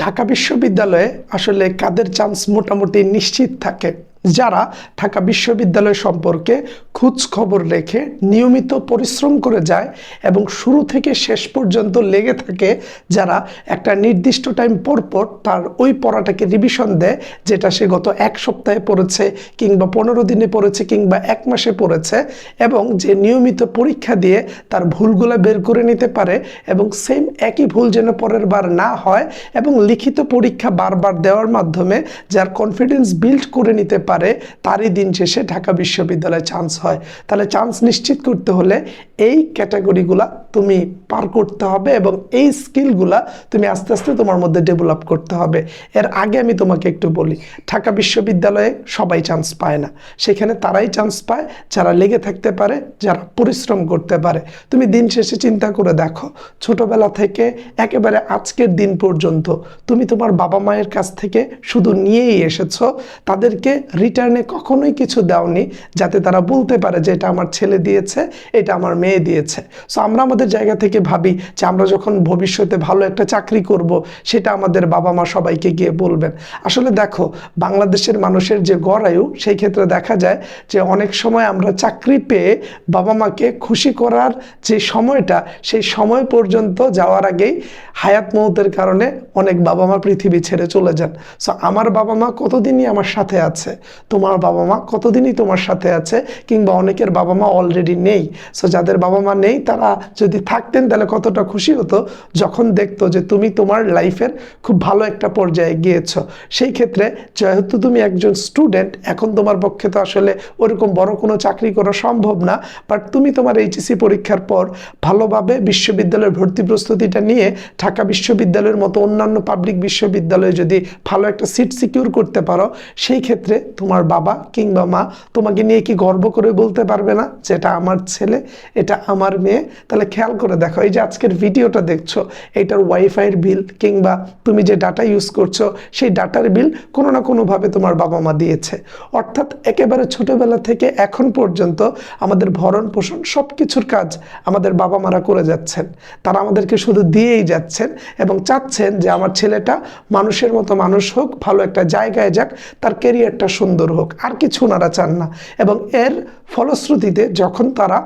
ঢাকা বিশ্ববিদ্যালয়ে আসলে কাদের চান্স মোটামুটি নিশ্চিত থাকে? যারা ঢাকা বিশ্ববিদ্যালয় সম্পর্কে খোঁজ খবর রেখে নিয়মিত পরিশ্রম করে যায় এবং শুরু থেকে শেষ পর্যন্ত লেগে থাকে, যারা একটা নির্দিষ্ট টাইম পর পর তার ওই পড়াটাকে রিভিশন দেয়, যেটা সে গত এক সপ্তাহে পড়েছে কিংবা পনেরো দিনে পড়েছে কিংবা এক মাসে পড়েছে এবং যে নিয়মিত পরীক্ষা দিয়ে তার ভুলগুলো বের করে নিতে পারে এবং সেম একই ভুল যেন পরের বার না হয় এবং লিখিত পরীক্ষা বারবার দেওয়ার মাধ্যমে যার কনফিডেন্স বিল্ড করে নিতে পারে, তারই দিন শেষে ঢাকা বিশ্ববিদ্যালয়ে চান্স হয়। তাহলে চান্স নিশ্চিত করতে হলে এই ক্যাটাগরিগুলা তুমি পার করতে হবে এবং এই স্কিলগুলা তুমি আস্তে আস্তে তোমার মধ্যে ডেভেলপ করতে হবে। এর আগে আমি তোমাকে একটু বলি, ঢাকা বিশ্ববিদ্যালয়ে সবাই চান্স পায় না। সেখানে তারাই চান্স পায়, যারা লেগে থাকতে পারে, যারা পরিশ্রম করতে পারে। তুমি দিন শেষে চিন্তা করে দেখো, ছোটবেলা থেকে একেবারে আজকের দিন পর্যন্ত তুমি তোমার বাবা মায়ের কাছ থেকে শুধু নিয়েই এসেছ, তাদেরকে রিটার্নে কখনোই কিছু দাওনি যাতে তারা বলতে পারে যে এটা আমার ছেলে দিয়েছে, এটা আমার মেয়ে দিয়েছে। সো আমরা আমাদের জায়গা থেকে ভাবি যে আমরা যখন ভবিষ্যতে ভালো একটা চাকরি করব, সেটা আমাদের বাবা মা সবাইকে গিয়ে বলবেন। আসলে দেখো, বাংলাদেশের মানুষের যে গড় আয়ু সেই ক্ষেত্রে দেখা যায় যে অনেক সময় আমরা চাকরি পেয়ে বাবা মাকে খুশি করার যে সময়টা, সেই সময় পর্যন্ত যাওয়ার আগেই হায়াত মৌতের কারণে অনেক বাবা মা পৃথিবী ছেড়ে চলে যান। সো আমার বাবা মা কতদিনই আমার সাথে আছে? তোমার বাবা মা কতদিনই তোমার সাথে আছে কিংবা অনেকের বাবা মা অলরেডি নেই। সো যাদের বাবা মা নেই, তারা যদি থাকতেন, তাহলে কতটা খুশি হতো যখন দেখতো যে তুমি তোমার লাইফের খুব ভালো একটা পর্যায়ে গিয়েছ। সেই ক্ষেত্রে যেহেতু তুমি একজন স্টুডেন্ট এখন তোমার পক্ষে তো আসলে ওরকম বড় কোনো চাকরি করা সম্ভব না। বাট তুমি তোমার এইচএসসি পরীক্ষার পর ভালোভাবে বিশ্ববিদ্যালয়ের ভর্তি প্রস্তুতিটা নিয়ে ঢাকা বিশ্ববিদ্যালয়ের মতো অন্যান্য পাবলিক বিশ্ববিদ্যালয়ে যদি ভালো একটা সিট সিকিউর করতে পারো, সেই ক্ষেত্রে তোমার বাবা কিংবা মা তোমাকে নিয়ে কি গর্ব করে বলতে পারবে না? যে এটা আমার ছেলে, এটা আমার মেয়ে। তাহলে খেয়াল করে দেখো, এই যে আজকের ভিডিওটা দেখছ, এটার ওয়াইফাইয়ের বিল কিংবা তুমি যে ডাটা ইউজ করছ, সেই ডাটার বিল কোনো না কোনোভাবে তোমার বাবা মা দিয়েছে। অর্থাৎ একেবারে ছোটবেলা থেকে এখন পর্যন্ত আমাদের ভরণ পোষণ সব কিছুর কাজ আমাদের বাবা মারা করে যাচ্ছেন। তারা আমাদেরকে শুধু দিয়েই যাচ্ছেন এবং চাচ্ছেন যে আমার ছেলেটা মানুষের মতো মানুষ হোক, ভালো একটা জায়গায় যাক, তার কেরিয়ারটা হোক, আর কিছু ওনারা চান না। এবং এর ফলশ্রুতিতে যখন তারা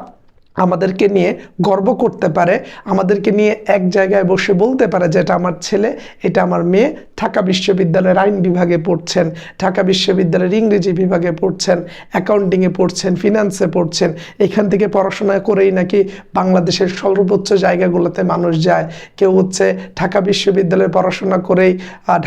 আমাদেরকে নিয়ে গর্ব করতে পারে, আমাদেরকে নিয়ে এক জায়গায় বসে বলতে পারে যে, এটা আমার ছেলে, এটা আমার মেয়ে ঢাকা বিশ্ববিদ্যালয়ের আইন বিভাগে পড়ছেন, ঢাকা বিশ্ববিদ্যালয়ের ইংরেজি বিভাগে পড়ছেন অ্যাকাউন্টিংয়ে পড়ছেন ফিনান্সে পড়ছেন, এখান থেকে পড়াশোনা করেই নাকি বাংলাদেশের সর্বোচ্চ জায়গাগুলোতে মানুষ যায়। কেউ হচ্ছে ঢাকা বিশ্ববিদ্যালয়ে পড়াশোনা করেই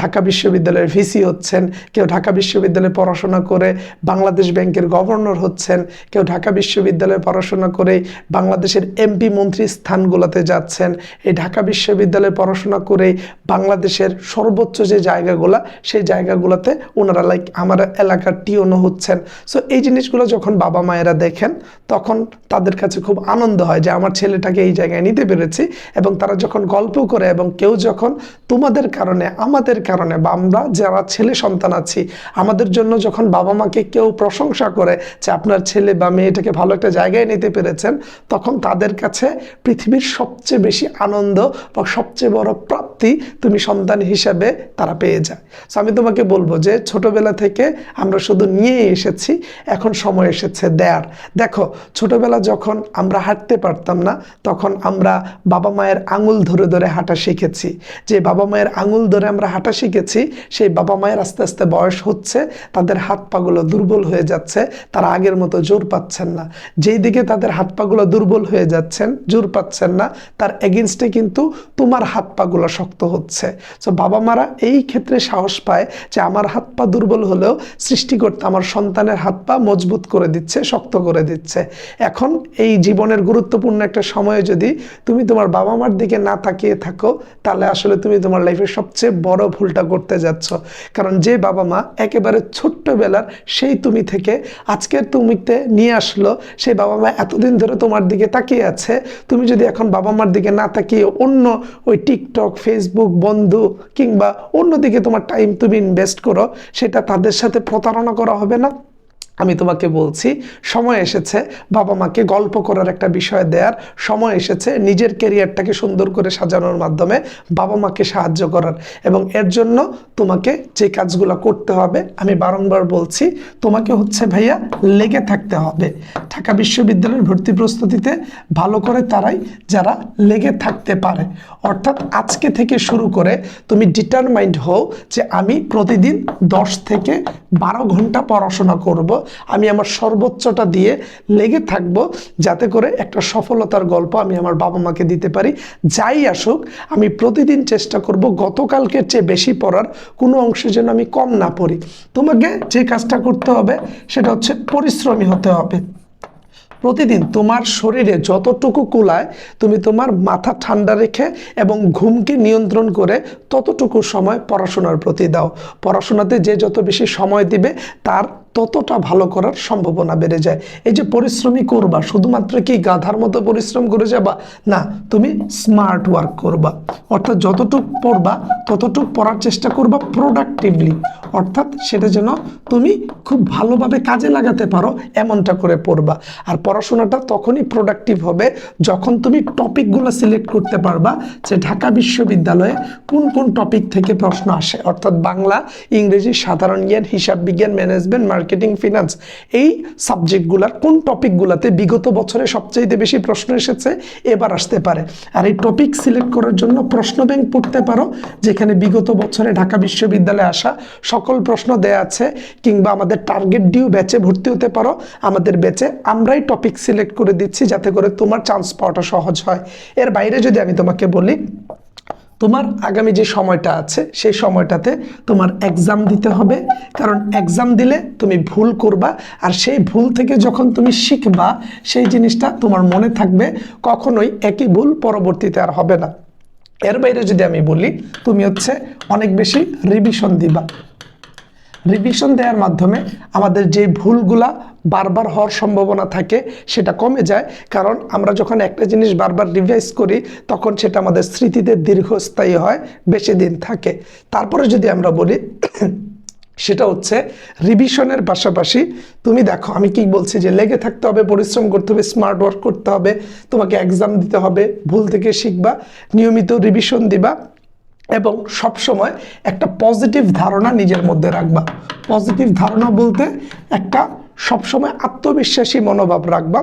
ঢাকা বিশ্ববিদ্যালয়ের ভিসি হচ্ছেন, কেউ ঢাকা বিশ্ববিদ্যালয়ে পড়াশোনা করে বাংলাদেশ ব্যাংকের গভর্নর হচ্ছেন, কেউ ঢাকা বিশ্ববিদ্যালয়ে পড়াশোনা করেই বাংলাদেশের এমপি মন্ত্রী স্থানগুলোতে যাচ্ছেন। এই ঢাকা বিশ্ববিদ্যালয়ে পড়াশোনা করেই বাংলাদেশের সর্বোচ্চ যে জায়গাগুলো, সেই জায়গাগুলোতে ওনারা লাইক আমার এলাকার টিওনো হচ্ছেন। সো এই জিনিসগুলো যখন বাবা মায়েরা দেখেন, তখন তাদের কাছে খুব আনন্দ হয় যে, আমার ছেলেটাকে এই জায়গায় নিতে পেরেছি। এবং তারা যখন গল্প করে, এবং কেউ যখন তোমাদের কারণে, আমাদের কারণে, বা আমরা যারা ছেলে সন্তান আছি, আমাদের জন্য যখন বাবা মাকে কেউ প্রশংসা করে যে, আপনার ছেলে বা মেয়েটাকে ভালো একটা জায়গায় নিতে পেরেছেন, তখন তাদের কাছে পৃথিবীর সবচেয়ে বেশি আনন্দ বা সবচেয়ে বড় প্রাপ্তি তুমি সন্তান হিসাবে তারা পেয়ে যায়। সো আমি তোমাকে বলব যে ছোটবেলা থেকে আমরা শুধু নিয়ে এসেছি, এখন সময় এসেছে দেয়ার। দেখো, ছোটবেলা যখন আমরা হাঁটতে পারতাম না, তখন আমরা বাবা মায়ের আঙুল ধরে ধরে হাঁটা শিখেছি। যে বাবা মায়ের আঙুল ধরে আমরা হাঁটা শিখেছি, সেই বাবা মায়ের আস্তে আস্তে বয়স হচ্ছে, তাদের হাত পাগুলো দুর্বল হয়ে যাচ্ছে, তারা আগের মতো জোর পাচ্ছেন না। যেই দিকে তাদের হাত পাগুলো দুর্বল হয়ে যাচ্ছেন, জোর পাচ্ছেন না, তার এগেনস্টে কিন্তু তোমার হাত পাগুলো শক্ত হচ্ছে। সো বাবা মারা এই ক্ষেত্রে সাহস পায় যে আমার হাত পা দুর্বল হলেও সৃষ্টিকর্তা আমার সন্তানের হাত পা মজবুত করে দিচ্ছে, শক্ত করে দিচ্ছে। এখন এই জীবনের গুরুত্বপূর্ণ একটা সময়ে যদি তুমি তোমার বাবা মার দিকে না তাকিয়ে থাকো, তাহলে আসলে তুমি তোমার লাইফের সবচেয়ে বড় ভুলটা করতে যাচ্ছ। কারণ যে বাবা মা একেবারে ছোট্টবেলার সেই তুমি থেকে আজকের তুমিতে নিয়ে আসলো, সেই বাবা মা এতদিন ধরে তোমার দিকে তাকিয়ে আছে। তুমি যদি এখন বাবা মার দিকে না তাকিয়ে অন্য ওই টিকটক ফেসবুক বন্ধু কিংবা অন্যদিকে তোমার টাইম তুমি ইনভেস্ট করো সেটা তাদের সাথে প্রতারণা করা হবে না। আমি তোমাকে বলছি, সময় এসেছে, বাবা মাকে গল্প করার একটা বিষয় দেওয়ার সময় এসেছে, নিজের ক্যারিয়ারটাকে সুন্দর করে সাজানোর মাধ্যমে বাবা মাকে সাহায্য করার। এবং এর জন্য তোমাকে যে কাজগুলো করতে হবে, আমি বারংবার বলছি, তোমাকে হচ্ছে ভাইয়া লেগে থাকতে হবে। ঢাকা বিশ্ববিদ্যালয়ের ভর্তি প্রস্তুতিতে ভালো করে তারাই যারা লেগে থাকতে পারে। অর্থাৎ আজকে থেকে শুরু করে তুমি ডিটারমাইন্ড হও যে আমি প্রতিদিন দশ থেকে বারো ঘণ্টা পড়াশোনা করব আমি আমার সর্বোচ্চটা দিয়ে লেগে থাকব যাতে করে একটা সফলতার গল্প আমি আমার বাবা মাকে দিতে পারি। যাই আসুক, আমি প্রতিদিন চেষ্টা করব গতকালকের চেয়ে বেশি পড়ার কোনো অংশে যেন আমি কম না পড়ি। তোমাকে যে কাজটা করতে হবে সেটা হচ্ছে পরিশ্রমী হতে হবে। প্রতিদিন তোমার শরীরে যতটুকু কুলায়, তুমি তোমার মাথা ঠান্ডা রেখে এবং ঘুমকে নিয়ন্ত্রণ করে ততটুকু সময় পড়াশোনার প্রতি দাও। পড়াশোনাতে যে যত বেশি সময় দিবে, তার ততটা ভালো করার সম্ভাবনা বেড়ে যায়। এই যে পরিশ্রমী করবা, শুধুমাত্র কি গাধার মতো পরিশ্রম করে যাবা? না, তুমি স্মার্ট ওয়ার্ক করবা। অর্থাৎ যতটুক পড়বা, ততটুক পড়ার চেষ্টা করবা প্রোডাক্টিভলি অর্থাৎ সেটা যেন তুমি খুব ভালোভাবে কাজে লাগাতে পারো, এমনটা করে পড়বা। আর পড়াশোনাটা তখনই প্রোডাক্টিভ হবে যখন তুমি টপিকগুলো সিলেক্ট করতে পারবা যে ঢাকা বিশ্ববিদ্যালয়ে কোন কোন টপিক থেকে প্রশ্ন আসে। অর্থাৎ বাংলা, ইংরেজি, সাধারণ জ্ঞান, হিসাব বিজ্ঞান ম্যানেজমেন্ট মার্কেটিং ফিনান্স এই সাবজেক্টগুলার কোন টপিকগুলোতে বিগত বছরে সবচেয়ে বেশি প্রশ্ন এসেছে, এবার আসতে পারে। আর এই টপিক সিলেক্ট করার জন্য প্রশ্ন ব্যাংক পড়তে পারো, যেখানে বিগত বছরে ঢাকা বিশ্ববিদ্যালয়ে আসা সকল প্রশ্ন দেয়া আছে, কিংবা আমাদের টার্গেট ডিউ ব্যাচে ভর্তি হতে পারো। আমাদের ব্যাচে আমরাই টপিক সিলেক্ট করে দিচ্ছি, যাতে করে তোমার চান্স পাওয়াটা সহজ হয়। এর বাইরে যদি আমি তোমাকে বলি তোমার আগামী যে সময়টা আছে, সেই সময়টাতে তোমার এক্সাম দিতে হবে। কারণ এক্সাম দিলে তুমি ভুল করবা, আর সেই ভুল থেকে যখন তুমি শিখবা, সেই জিনিসটা তোমার মনে থাকবে, কখনোই একই ভুল পরবর্তীতে আর হবে না। এর বাইরে যদি আমি বলি, তুমি হচ্ছে অনেক বেশি রিভিশন দিবা। রিভিশন দেওয়ার মাধ্যমে আমাদের যে ভুলগুলা বারবার হওয়ার সম্ভাবনা থাকে, সেটা কমে যায়। কারণ আমরা যখন একটা জিনিস বারবার রিভাইজ করি, তখন সেটা আমাদের স্মৃতিতে দীর্ঘস্থায়ী হয়, বেশি দিন থাকে। তারপরে যদি আমরা বলি, সেটা হচ্ছে রিভিশনের পাশাপাশি তুমি দেখো, আমি কি বলছি যে লেগে থাকতে হবে, পরিশ্রম করতে হবে স্মার্ট ওয়ার্ক করতে হবে, তোমাকে এক্সাম দিতে হবে, ভুল থেকে শিখবা, নিয়মিত রিভিশন দিবা। এবং সবসময় একটা পজিটিভ ধারণা নিজের মধ্যে রাখবা। পজিটিভ ধারণা বলতে একটা সবসময় আত্মবিশ্বাসী মনোভাব রাখবা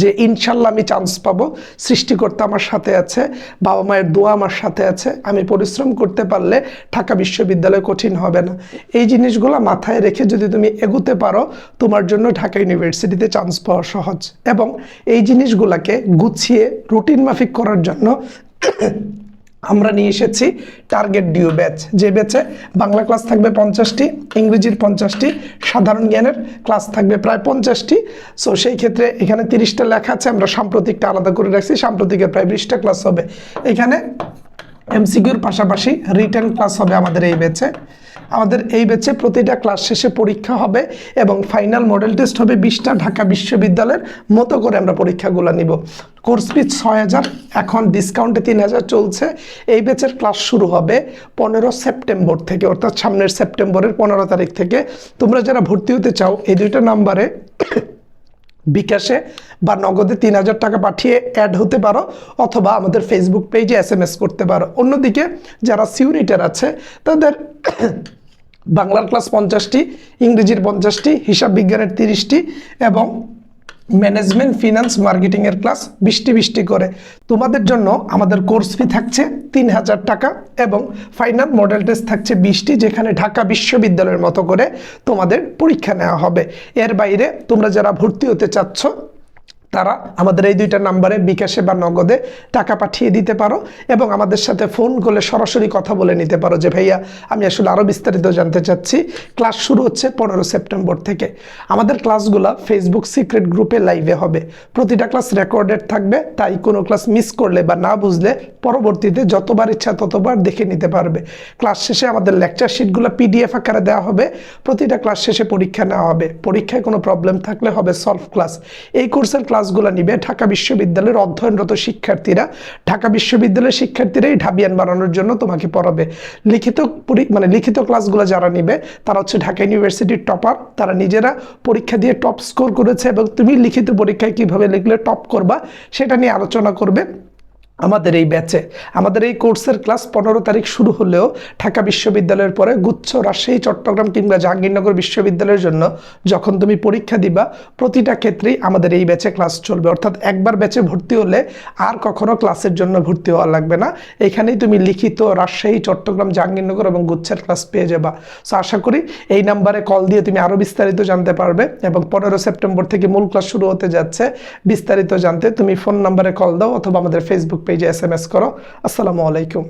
যে ইনশাল্লাহ আমি চান্স পাবো, সৃষ্টিকর্তা আমার সাথে আছে, বাবা মায়ের দোয়া আমার সাথে আছে, আমি পরিশ্রম করতে পারলে ঢাকা বিশ্ববিদ্যালয় কঠিন হবে না। এই জিনিসগুলো মাথায় রেখে যদি তুমি এগোতে পারো, তোমার জন্য ঢাকা ইউনিভার্সিটিতে চান্স পাওয়া সহজ। এবং এই জিনিসগুলোকে গুছিয়ে রুটিন মাফিক করার জন্য আমরা নিয়ে এসেছি টার্গেট ডিউ ব্যাচ যে ব্যাচে বাংলা ক্লাস থাকবে পঞ্চাশটি, ইংরেজির পঞ্চাশটি, সাধারণ জ্ঞানের ক্লাস থাকবে প্রায় পঞ্চাশটি। সো সেই ক্ষেত্রে এখানে তিরিশটা লেখা আছে, আমরা সাম্প্রতিকটা আলাদা করে রাখছি সাম্প্রতিকের প্রায় বিশটা ক্লাস হবে। এখানে এমসিকিউর পাশাপাশি রিটার্ন ক্লাস হবে আমাদের এই ব্যাচে আমাদের এই ব্যাচে প্রতিটা ক্লাস শেষে পরীক্ষা হবে এবং ফাইনাল মডেল টেস্ট হবে বিশটা ঢাকা বিশ্ববিদ্যালয়ের মতো করে আমরা পরীক্ষাগুলো নিব। কোর্স ফি ছয় হাজার এখন ডিসকাউন্টে তিন হাজার চলছে। এই ব্যাচের ক্লাস শুরু হবে পনেরো সেপ্টেম্বর থেকে, অর্থাৎ সামনের সেপ্টেম্বরের পনেরো তারিখ থেকে। তোমরা যারা ভর্তি হতে চাও, এই দুইটা নাম্বারে বিকাশে বা নগদে তিন হাজার টাকা পাঠিয়ে অ্যাড হতে পারো অথবা আমাদের ফেসবুক পেজে এস করতে পারো। অন্যদিকে যারা সিউনিটার আছে, তাদের বাংলার ক্লাস পঞ্চাশটি, ইংরেজির পঞ্চাশটি, হিসাব বিজ্ঞানের তিরিশটি এবং ম্যানেজমেন্ট ফিনান্স মার্কেটিংয়ের ক্লাস বৃষ্টি বৃষ্টি করে। তোমাদের জন্য আমাদের কোর্স ফি থাকছে তিন হাজার টাকা এবং ফাইনাল মডেল টেস্ট থাকছে বিশটি, যেখানে ঢাকা বিশ্ববিদ্যালয়ের মতো করে তোমাদের পরীক্ষা নেওয়া হবে। এর বাইরে তোমরা যারা ভর্তি হতে চাচ্ছ তারা আমাদের এই দুইটা নাম্বারে বিকাশে বা নগদে টাকা পাঠিয়ে দিতে পারো এবং আমাদের সাথে ফোন করলে সরাসরি কথা বলে নিতে পারো যে, ভাইয়া, আমি আসলে আরও বিস্তারিত জানতে চাচ্ছি। ক্লাস শুরু হচ্ছে পনেরো সেপ্টেম্বর থেকে। আমাদের ক্লাসগুলো ফেসবুক সিক্রেট গ্রুপে লাইভে হবে। প্রতিটা ক্লাস রেকর্ডেড থাকবে, তাই কোনো ক্লাস মিস করলে বা না বুঝলে পরবর্তীতে যতবার ইচ্ছা ততবার দেখে নিতে পারবে। ক্লাস শেষে আমাদের লেকচার শিটগুলো পিডিএফ আকারে দেওয়া হবে। প্রতিটা ক্লাস শেষে পরীক্ষা নেওয়া হবে। পরীক্ষায় কোনো প্রবলেম থাকলে হবে সলভ ক্লাস এই কোর্সের ক্লাসগুলো নিবে ঢাকা বিশ্ববিদ্যালয়ের অধ্যয়নরত শিক্ষার্থীরা। ঢাকা বিশ্ববিদ্যালয়ের শিক্ষার্থীরাই ঢাবিয়ান বানানোর জন্য তোমাকে পড়াবে। লিখিত মানে লিখিত ক্লাসগুলো যারা নিবে, তারা হচ্ছে ঢাকা ইউনিভার্সিটির টপার তারা নিজেরা পরীক্ষা দিয়ে টপ স্কোর করেছে এবং তুমি লিখিত পরীক্ষায় কীভাবে লিখলে টপ করবা, সেটা নিয়ে আলোচনা করবে। আমাদের এই ব্যাচে আমাদের এই কোর্সের ক্লাস পনেরো তারিখ শুরু হলেও ঢাকা বিশ্ববিদ্যালয়ের পরে গুচ্ছ রাজশাহী, চট্টগ্রাম কিংবা জাহাঙ্গীরনগর বিশ্ববিদ্যালয়ের জন্য যখন তুমি পরীক্ষা দিবা, প্রতিটা ক্ষেত্রেই আমাদের এই ব্যাচে ক্লাস চলবে। অর্থাৎ একবার ব্যাচে ভর্তি হলে আর কখনো ক্লাসের জন্য ভর্তি হওয়া লাগবে না। এখানেই তুমি লিখিত রাজশাহী, চট্টগ্রাম, জাহাঙ্গীরনগর এবং গুচ্ছের ক্লাস পেয়ে যাবা। সো আশা করি এই নাম্বারে কল দিয়ে তুমি আরও বিস্তারিত জানতে পারবে এবং পনেরো সেপ্টেম্বর থেকে মূল ক্লাস শুরু হতে যাচ্ছে। বিস্তারিত জানতে তুমি ফোন নাম্বারে কল দাও অথবা আমাদের ফেসবুক পেজে এস এম এস করো। আসসালামু আলাইকুম।